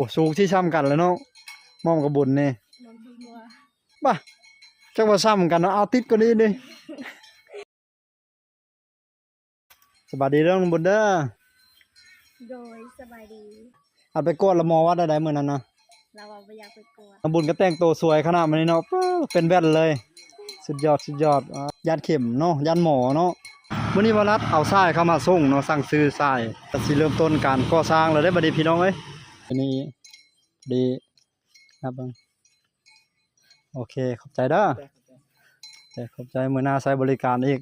อ้สูงที่ซ้ำกันแล้วเนาะมอมกับบุญนี่น้องบัวป่ะจักว่าซ้ำกันเนาะเอาติดกว่านี้ดิสบายดีเรื่องบุญเด้อโดยสบายดีเอาไปกวดละหมอวัดได้ๆมื้อนั้นเนาะเราเอาไปอยากไปกลัวน้ำบุญก็แต่งตัวสวยขนาดนี้เนาะป๊าเป็นแว่นเลย สุดยอดสุดยอดอ่ายันเข็มเนาะยันหมอเนาะมื้อนี้วรัดเอาทรายเข้ามาส่งเนาะสั่งซื้อทรายก็สิเริ่มต้นการก่อสร้างแล้วได้อบัดนี้พี่น้องเอ้ย อันนี้ดีครับเบิ่งโอเค ขอบใจเด้อแต่ขอบใจมื้อหน้าใช้บริการอีก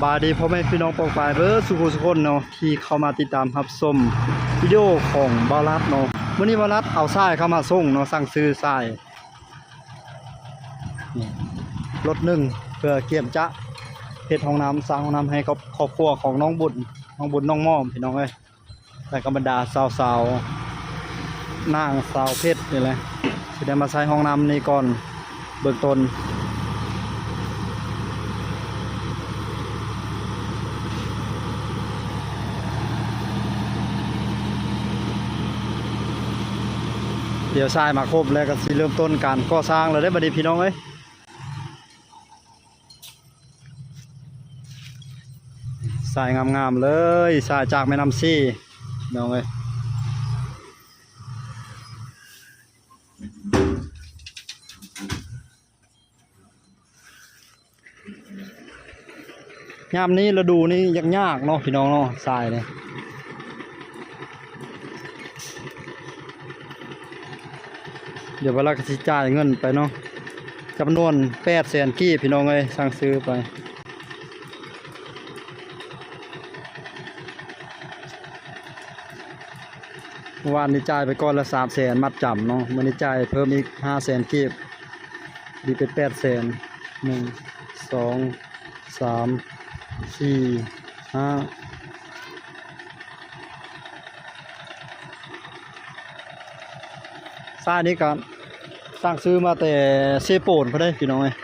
บายดีพ่อแม่พี่น้องปองปายเบอร์สุขุสุคนเนาะที่เข้ามาติดตามรับชมวิดีโอของบารัดเนาะวันนี้บารัดเอาทรายเข้ามาส่งเนาะสั่งซื้อทรายรถหนึ่งเพื่อเกี่ยมจะเฮ็ดห้องน้ำสร้างห้องน้ำให้กับครอบครัวของน้องบุญน้องบุญน้องม่อมพี่น้องเอ้ยและก็บรรดาสาวๆนางสาวเพชรนี่แหละสิได้มาใช้ห้องน้ำนี้ก่อนเบื้องต้น เดี๋ยวทรายมาครบแล้วก็สิเริ่มต้นการก่อสร้างแล้วได้บัดนี้พี่น้องเอ้ยทรายงามๆเลยทรายจากแม่น้ำซี่น้องเอ้ยยามนี้ฤดูนี้ยากๆเนาะพี่น้องเนาะทรายเนี่ย เดี๋ยวเวลากสิจ่ายเงินไปเนาะจำนวนแปดแสนกี้พี่น้องเอ้ยสั่งซื้อไปวานนี้จ่ายไปก้อนละสามแสนมัดจำเนาะมันนี้จ่ายเพิ่มอีกห้าแสนกีบดีเป็นแปดแสนหนึ่งสองสามสี่ห้า ซ่านี้ก็สั่งซื้อมาแต่เซโปนพอได้พี่น้องเอ้ย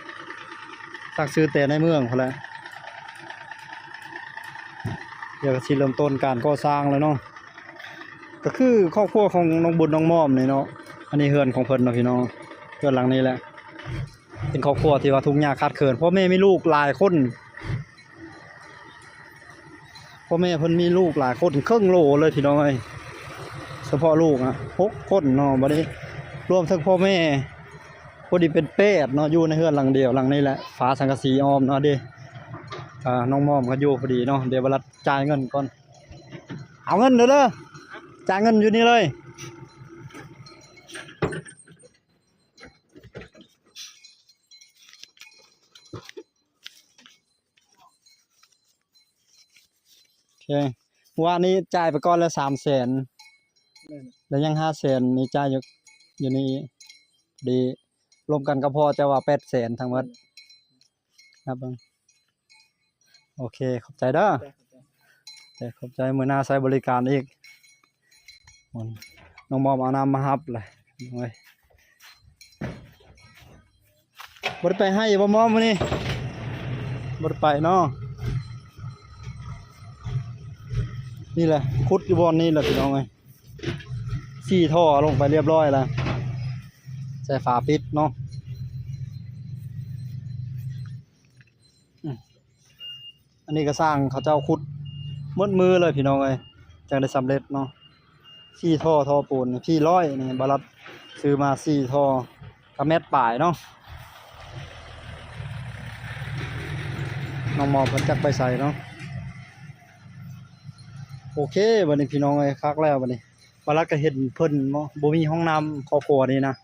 สั่งซื้อแต่ในเมืองพอแล้วเดี๋ยวก็สิเริ่มต้นการก่อสร้างแล้วเนาะก็คือครอบครัวของน้องบุญน้องม่อมนี่เนาะอันนี้เฮือนของเพิ่นเนาะพี่น้องเฮือนหลังนี้แหละ เป็นครอบครัวที่ว่าทุกข์ยากขาดเขินพ่อแม่มีลูกหลายคนพ่อแม่เพิ่นมีลูกหลายคนครึ่งโลเลยพี่น้องเอ้ยเฉพาะลูกอะหกคนเนาะบัดนี้ รวมทั้งพ่อแม่พอดีเป็นแปดเนาะอยู่ในเฮือนหลังเดียวหลังนี้แหละฝาสังกะสีอ้อมเนาะเด้อ่าน้องม่อมก็อยู่พอดีเนาะเดี๋ยวเวลาจ่ายเงินก่อน เอาเงินเด้อเด้อจ่ายเงินอยู่นี่เลยโอเคว่านี้จ่ายไปก่อนละสามแสนแล้วยังห้าแสนนี่จ่ายอยู่ อยู่นี่ดีรวมกันก็พอจะว่าแปดแสนทั้งหมดครับเบิ่งโอเค ขอบใจเด้อแต่ขอบใจมือหน้าใช้บริการอีกมันน้องมอมเอาน้ำมาฮับเลยโอ้ยบไดไปให้บ่มอมมื้อนี้บไดไปเนาะนี่แหละคุดอยู่บอนนี่แหละพี่น้องเอ้ยสี่ท่อลงไปเรียบร้อยแล้ว ใส่ฝาปิดเนาะอันนี้ก็สร้างเขาเจ้าคุดหมดมือเลยพี่น้องเอ้ยจังได้สำเร็จเนาะสี่ท่อท่อปูนพี่ร้อยนี่บารัดซื้อมาสี่ท่อกระแมดป่ายเนาะน้องหมอเพิ่นจักไปใส่เนาะโอเคบัดนี้พี่น้องเอ้ยคักแล้วบัดนี้บารัดก็เห็นเพิ่นบ่บ่มีห้องน้ำครอบครัวนี่นะ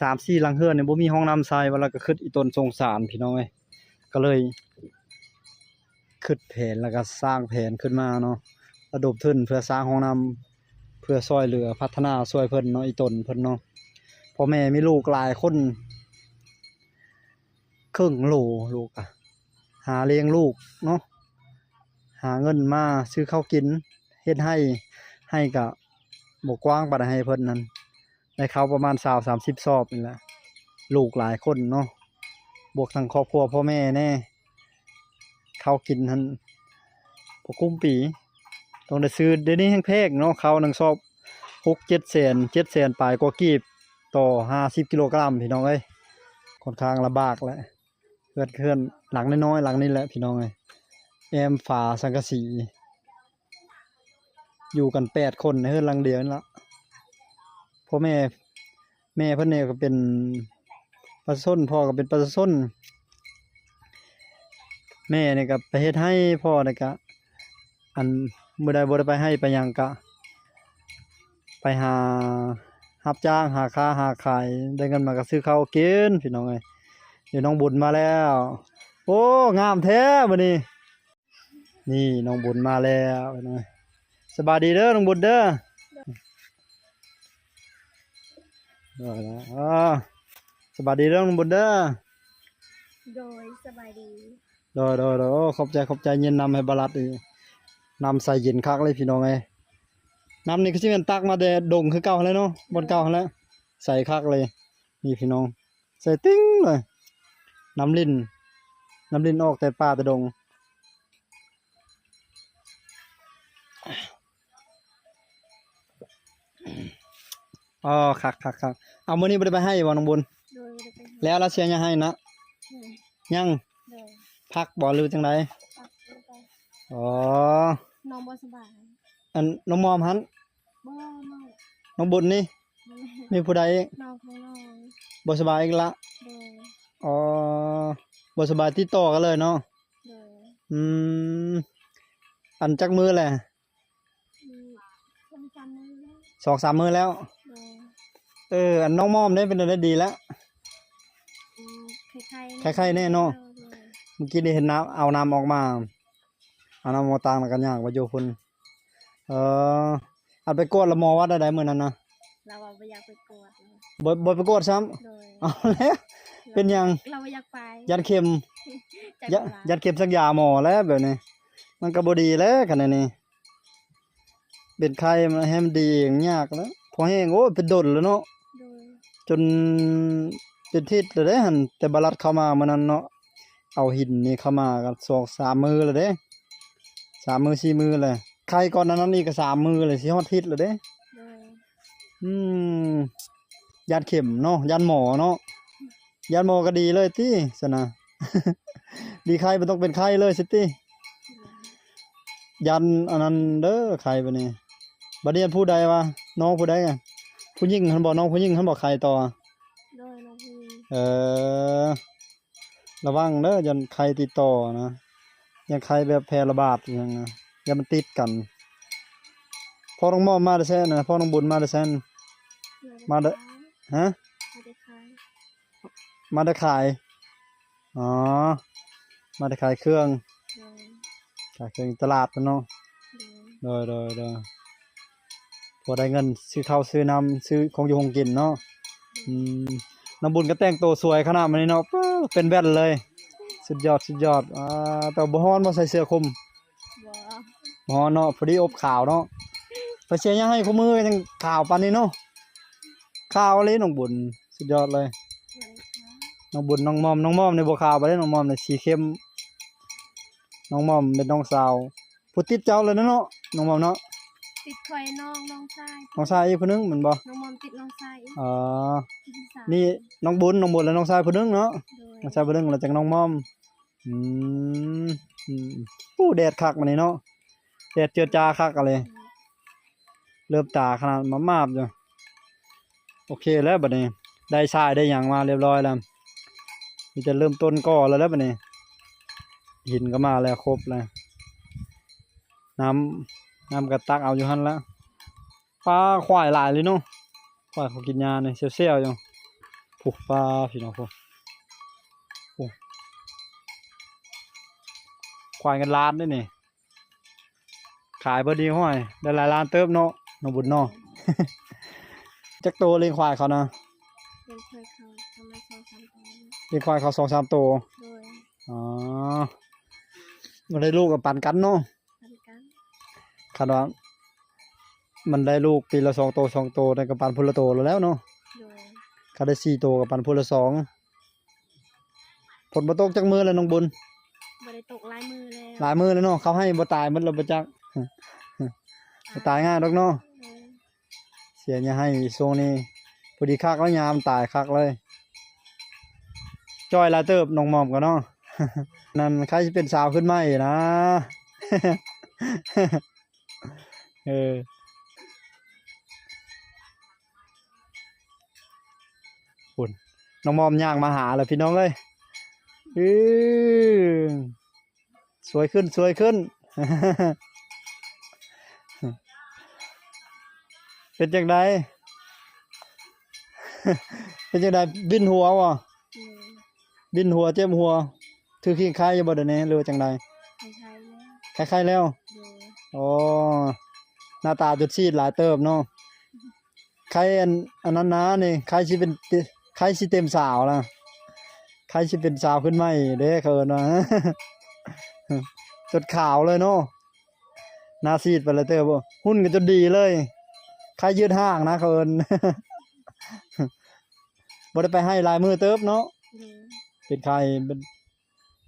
สามสี่หลังเฮือนเนี่ยบ่มีห้องน้ำใส่บารัดก็คิดอีตนสงสารพี่น้องเอ้ยก็เลยคิดแผนแล้วก็สร้างแผนขึ้นมาเนาะระดมทุนเพื่อสร้างห้องน้ำเพื่อช่วยเหลือพัฒนาช่วยเพิ่นเนาะอีตนเพิ่นเนาะพ่อแม่มีลูกหลายคนครึ่งโหลลูกอะหาเลี้ยงลูกเนาะหาเงินมาซื้อข้าวกินเฮ็ดให้ให้ก็บ่กว้างปานใดให้เพิ่นนั้น ได้ข้าประมาณ20 30ซอบนี่แหละลูกหลายคนเนาะบวกทั้งครอบครัวพ่อแม่แน่เขากินนั้นบ่คุ้มปีต้องได้ซื้อเดี๋ยวนี้แฮงแพงเนาะเขาหนึงซอบ6 7แสน7แสนปลายกว่ากีบต่อ50กิโลกรัมพี่น้องเอ้ยค่อนข้างลำบากแหละเพื่อนเพื่อนหลังน้อยๆหลังนี้แหละพี่น้องเอ้ยแอมฝาสังกะสี อยู่กันแปดคนในเฮือนหลังเดียวนั่นละ พ่อแม่ แม่เพิ่นเนี่ยก็เป็นปลาส้นพ่อก็เป็นปลาส้น แม่เนี่ยก็ไปเฮ็ดให้พ่อเนี่ยก็อันมื้อใดบ่ได้ไปให้ไปหยังก็ไปหารับจ้างหาค้าหาขายได้เงินมาก็ซื้อข้าวกินพี่น้องเอ้ยเดี๋ยวน้องบุญมาแล้ว โอ้งามแท้มื้อนี้ นี่น้องบุญมาแล้วนไหมสบายดีเด้อน้องบุญเด้อ ได้แล้วอ่าสบายดีเด้อน้องบุญเด้อโดยสบายดีโดยโดยโดยโอ้ขอบใจขอบใจเย็นนำให้บาลัดอีกนำใส่เย็นคักเลยพี่น้องไอ้น้ำนี่ก็สิเป็นตักมาแต่ดงคือเก่าแล้วเนาะบนเก่าแล้วใส่คักเลย นี่พี่น้อง ใส่ติ้งเลยน้ำลิ้นน้ำลิ้นออกแต่ป่าแต่ดง อ๋อคักคักคักเอามื้อนี้บ่ได้ไปให้บ่น้องบุญโดยบ่ได้ไปหาแล้วเราเสียยังให้นะโดยยังโดยพักบ่หรือจังไดปักลงไปอ๋อน้องบ่สบายอันน้องมอมหันบ่น้องน้องบุญนี่บ่แม่มีผู้ใดอีกน้องของน้องบ่สบายอีกละโดยอ๋อบ่สบายติดต่อกันเลยเนาะโดยอืมอันจักมือแหละมีคนจำมือแล้ว สองสามมือแล้วโดย เออ อันน้องมอมได้เป็นได้ดีแล้วอืมคล้ายๆคล้ายๆแน่เนาะโดยเมื่อกี้ได้เห็นน้ำเอาน้ำออกมาเอาน้ำมาตางแล้วกันยากว่าอยู่พุ่นเอออันไปกวดละหมอวัดได้มื้อนั้นนะเราว่าบ่อยากไปกวดเลยบ่บ่ไปกวดซ้ำโดยเอาแล้วเป็นหยังเราบ่อยากไปยันเข็มจากยะโบราณยัดเข็มสักยาหมอแล้วแบบนี้ มันก็บ่ดีแล้วกันนี้เป็นไข้มันให้มันดีเองยากแล้ว พอแห้งโอ้ยเป็นดนแล้วเนาะโดยจนเป็นทิศแล้วเด้หั่นแต่บาลัดเข้ามามื้อนั้นเนาะเอาหินนี่เข้ามากันสองสามมือแล้วเด้สามมือสี่มือเลยไข้ก่อนนั้นนี่ก็สามมือเลยสิฮอดทิศแล้วเด้โดยอืมยัดเข็มเนาะยันหมอเนาะยันหมอก็ดีเลยติสนะดีไข้บ่ต้องเป็นไข้เลยสิติยันอันนั้นเด้อใครบัดนี้บัดนี้ผู้ใดวะ น้องผู้ใดอะผู้หญิงคันบอกน้องผู้หญิงคันบอกใครต่อ โดยน้องพีเออ ระวังเด้อยันใครติดต่อนะยันใครแบบแพร่ระบาดอหยังนะอย่ามันติดกันพ่อน้องมอมมาได้แซ่นนะพ่อน้องบุญมาได้แซ่นมาเด้อฮะมาได้ขาย มาได้ขาย อ๋อ มาได้ขายเครื่องโดยขายเครื่องตลาดเนาะโดยโดยโดยโดย พอได้เงินซื้อข้าวซื้อน้ำซื้อของอยู่ของกินเนาะอืมน้ำบุญก็แต่งตัวสวยขนาดนี้เนาะป๊าเป็นแว่นเลย สุดยอดสุดยอดอ่าแต่บ่ฮ้อนบ่ใส่เสื้อคลุมบ่บ่ฮ้อนเนาะพอดีอบขาวเนาะไปเชียร์ยังให้คู่มือยังขาวปานนี้เนาะขาวเลยน้องบุญสุดยอดเลยมาได้ขายน้องบุญน้องมอมน้องมอมในบ่ขาวบ่ได้น้องมอมในสีเข้มน้องมอมเป็นน้องสาวผู้ติดเจ้าเลยนะเนาะน้องมอมเนาะ ติดข่อยน้องน้องชายน้องชายอีกคนนึงเหมือนบ่น้องมอมติดน้องชายอ๋อติดพี่สาวนี่น้องบุญน้องบุญและน้องชายผู้หนึงเนาะโดยน้องชายผู้หนึงแล้วจากน้องมอมอืมอืมอู้แดดคักมานี่เนาะแดดเจือจาคักอะไรเริ่มตาขนาดมามาบอยู่โอเคแล้วบัดนี้ ได้ชายได้หยังมาเรียบร้อยแล้วมีจะเริ่มต้นก่อแล้วแล้วบัดนี้หินก็มาแล้วครบแล้วน้ำ น้ำกระตักเอาอยู่หั่นแล้วปลาควายหลายเลยเนาะควายเขากินยาเนี่ยเซี่ยวๆอยู่ผูกปลาพี่น้องพวกโอ้ควายกันล้านด้วยนี่ ขายพอดีห้อยได้หลายล้านเติบเนาะน้องบุญเนาะจักโตเลี้ยงควายเขานะเรียนเคยเขาทำมาสองสามปีเลี้ยงควายเขาสองสามโตวโดยอ๋อมาได้ลูกกับปันกันเนาะป คาดว่ามันได้ลูกปีละสองโตสองโตได้กับปันพุละโตแล้วแล้วเนาะโดยถ้าได้สี่โตกับปันพุละสองผลบ่ตกจากมือแล้วน้องบุญบ่ได้ตกลายมือแล้วหลายมือแล้วเนาะเขาให้บ่ตายมันเราบ่จักบ่ตายง่ายดอกเนาะโดยเสียอย่าให้ทรงนี้พอดีคักแล้วยามตายคักเลยจ้อยลาเติบน้องหมอมก็เนาะนั่นใครสิเป็นสาวขึ้นมาอีกนะ เออคุณน้องหมอมย่างมาหาแล้วพี่น้องเอ้ยอือสวยขึ้นสวยขึ้น เป็นจังไดเป็นจังไดบินหัววะโดยบินหัวเจ็บหัว ถือขี้คายอยู่บ่เดี๋ยวนี้หรือว่าจังไดคล้ายๆแล้ว คล้ายๆแล้วโดยอ๋อ หน้าตาจุดซีดหลายเติบเนาะใครอันอันนั้นนะนี่ใครสิเป็นติใครสิเต็มสาวล่ะใครสิเป็นสาวขึ้นมาอีกเด้เคินว่าจดขาวเลยเนาะหน้าซีดไปเลยเติบบ่หุ่นก็จนดีเลย ใครยืดห่างนะเคินบ่ได้ไปให้ลายมือเติบเนาะโดยเป็นใครเป็น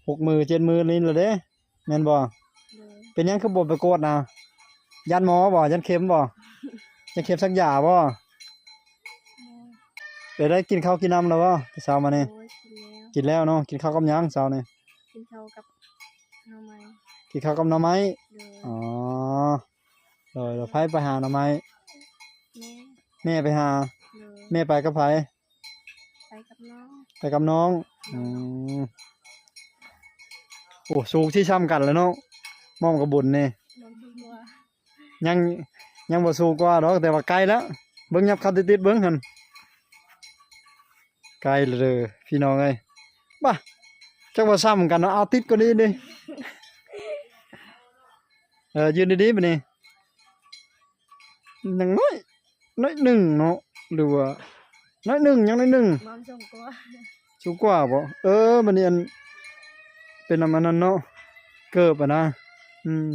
หกมือเจ็ดมือนี่เลยเด้แม่นบ่โดยเป็นหยังคือบ่ไปกวดนะ ยันหมอบ่ยันเข็มบ่ยันเข็มสักยาบ่ไปได้กินข้าวกินน้ำแล้วบ่แต่เช้ามานี่โดยกินแล้วกินแล้วเนาะกินข้าวกับหยังเช้านี่กินข้าวกับหน่อไม้กินข้าวกับหน่อไม้โดยอ๋อเออเดี๋ยวไผไปหาหน่อไม้แม่แม่ไปหา โดยแม่ไปกับไผไปกับน้องไปกับน้องอืมโอ้สูงที่ซ้ำกันแล้วเนาะมอมกับบุญนี่ น้องบัว ยังยังบ่สูงกว่าดอกแต่ว่าใกล้แล้วเบิ่งยับเข้าติดๆเบิ่งหั่นใกล้เลยพี่น้องเอ้ยบ่จักว่าซ้ำกันเนาะเอาติดกว่านี้ดิเออยืนดีๆบัดนี้ยังน้อยน้อยหนึ่งเนาะหรือว่าน้อยหนึ่งยังน้อยหนึ่งมอมส่งกัวสูงกว่าบ่เออบัดนี้อันเป็นอันนั้นเนาะเกิบอะนะอืม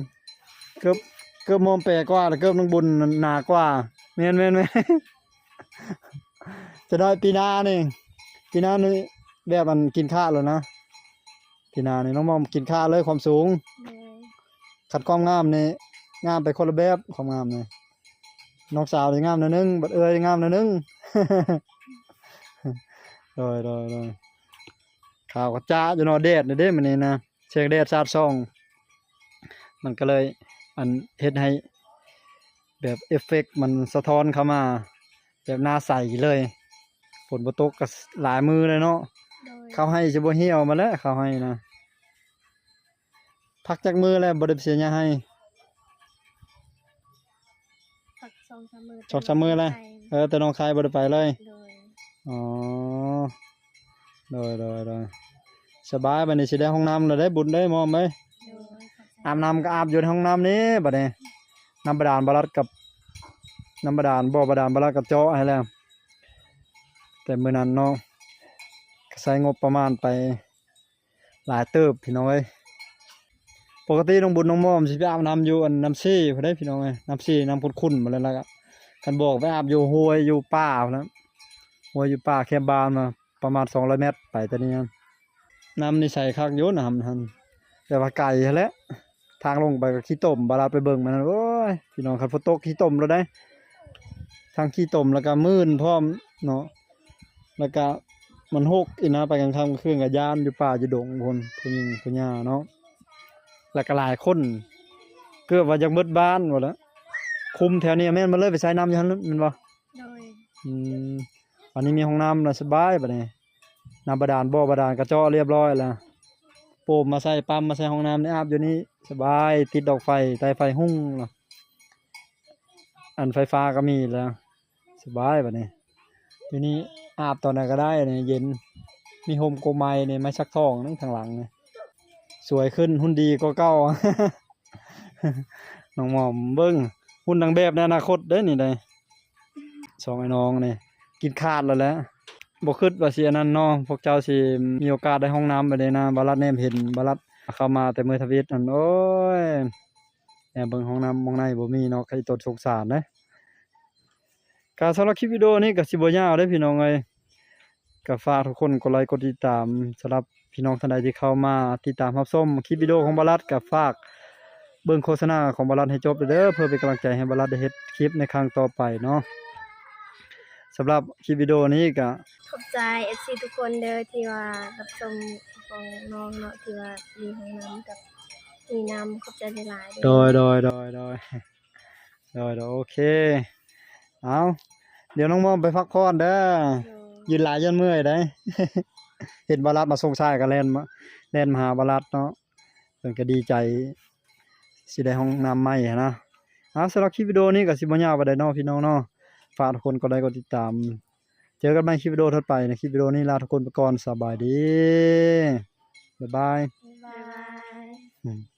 เกิบ เกือบมอมแปลกว่าแต่เกือบน้องบุญหนากว่าแม่นแม่นแม่นจะได้ปีนานี่ปีนานี่แบบมันกินข้าวแล้วนะปีนานี่น้องมอมกินข้าวเลยความสูง ขัดความงามนี่งามไปคนละแบบความงามนี่น้องสาวนี่งามหนิดนึงบัดเอ้ยงามหนิดนึงโดยโดยโดยข่าวก็จ้าอยู่เนอแดดนี่เด้มันนี่นะเชียงแดดซาดซ่อง มันก็เลย อันเฮ็ดให้ แบบเอฟเฟกต์มันสะท้อนเข้ามา แบบหน้าใสเลยฝนบ่ตกก็หลายมือเลยเนาะโดยเขาให้จะบ่เหี่ยวมาแล้วเขาให้นะพักจากมือแล้วบ่ได้เสียหยังให้ปักสองสามมือสองสามมื้อแล้วไปเออแต่น้องชายบ่ได้ไปเลยโดยอ๋อโดยโดยโดยสบายบัดนี้สิได้ห้องน้ำแล้วได้บุญได้มอมเอ้ยโดยข อาบน้ำก็อาบอยู่ในห้องน้ำนี้บัดนี้น้ำบาดาลบาลัดกับน้ำบาดาลบ่อบาดาลบาลัดกับเจาะให้แล้ว แต่เมื้อนั้นเนาะก็ใช้งบประมาณไปหลายเติบพี่น้องเอ้ยปกติน้องบุญน้องม่อมสิไปอาบน้ำอยู่อันน้ำซี่พุ่นได้พี่น้องเอ้ยน้ำซี่น้ำขุ่นๆมาแล้วล่ะก็คันบอกไปอาบอยู่ห้วยอยู่ป่าพุ่นะห้วยอยู่ป่าแคบบานมาประมาณ200เมตรไปแต่นี้น้ำนี่ใส่คักยู่น้ำหั่นแต่ว่าไก่หั้นแหละ ทางลงไปก็ขี้ต้มบาลาไปเบิ่งมันโอ้ยพี่น้องคันฝนตกขี้ต้มแล้วได้ ทางขี้ต้มแล้วก็มื่นพร้อมเนาะแล้วก็มันหกอีกนะไปกลางค่ำกลางคืนกับยานอยู่ป่าอยู่ดงคนผู้หญิงผู้ย่าเนาะแล้วก็หลายคนเกือบว่าจะเบิดบ้านหมดแล้วคุมแถวนี้แม่นมาเลยไปใช้น้ำอยู่หั่นแมันบ่โดยอืมวันนี้มีห้องน้ำแล้วสบายบัดนี้น้ำบาดาลบ่อบาดาลกระเจาะเรียบร้อยแล้ว โปมมาใส่ปั๊มมาใส่ห้องน้ำในอาบอยู่นี่สบายติดดอกไฟไตไฟหุ่งเนาะอันไฟฟ้าก็มีแล้ว สบายแบบนี้ทีนี้อาบตอนไหนก็ได้เนี่ยเย็นมีโฮมโกไมเนี่ยไม้ชักทองนั่งทางหลังเนี่ยสวยขึ้นหุ่นดีก็เก้าน้องหมอมเบิ้งหุ่นดังแบบในอนาคตเด้อนี่เลยสองไอ้น้องเนี่ยกินขาดแล้วแหละ บ่คิดว่าสิอันนั้นเนาะพวกเจ้าสิมีโอกาสได้ห้องน้ำไปได้นะบารัดแนมเห็นบารัดเข้ามาแต่มือทวิตนั่นโอ้ยแอบเบิ่งห้องน้ำมองในบ่มีเนาะใครตดสงสารเด้การสำหรับคลิปวิดีโอนี้ก็สิบ่ยาวเด้พี่น้องเอ้ยก็ฝากทุกคนกดไลค์กดติดตามสำหรับพี่น้องท่านใดที่เข้ามาติดตามรับชมคลิปวิดีโอของบารัดก็ฝากเบิ่งโฆษณาของบารัดให้จบเด้อเพื่อเป็นกำลังใจให้บารัดได้เฮ็ดคลิปในครั้งต่อไปเนาะำหรับคลิปวิดีโอนี้ก็ขอบใจ FC ทุกคนเด้อที่ว่ารับชมของน้องเนาะที่ว่ามีห้องน้ำกับมีน้ำขอบใจหลายๆโดเด้อยโดยโดยโดยโดยโดยโอเคเอาเดี๋ยวน้องมอมไปพักผ่อนเด้อโดยยืนหลายยันเมื่อยได้เห็นบารัดมาส่งชายก็แล่นมาแล่นมาหาบารัดเนาะเพิ่นก็ดีใจสิได้ห้องน้ำใหม่หั้นนะเอาสำหรับคลิปวิดีโอนี้ก็สิบ่ยาวปานใดเนาะพี่น้องเนาะ ฝากทุกคนกดไลค์กดติดตาม เจอกันใหม่คลิปวิดีโอถัดไปในคลิปวิดีโอนี้ลาทุกคนไปก่อนสบายดี บ๊ายบาย บ๊ายบายอืม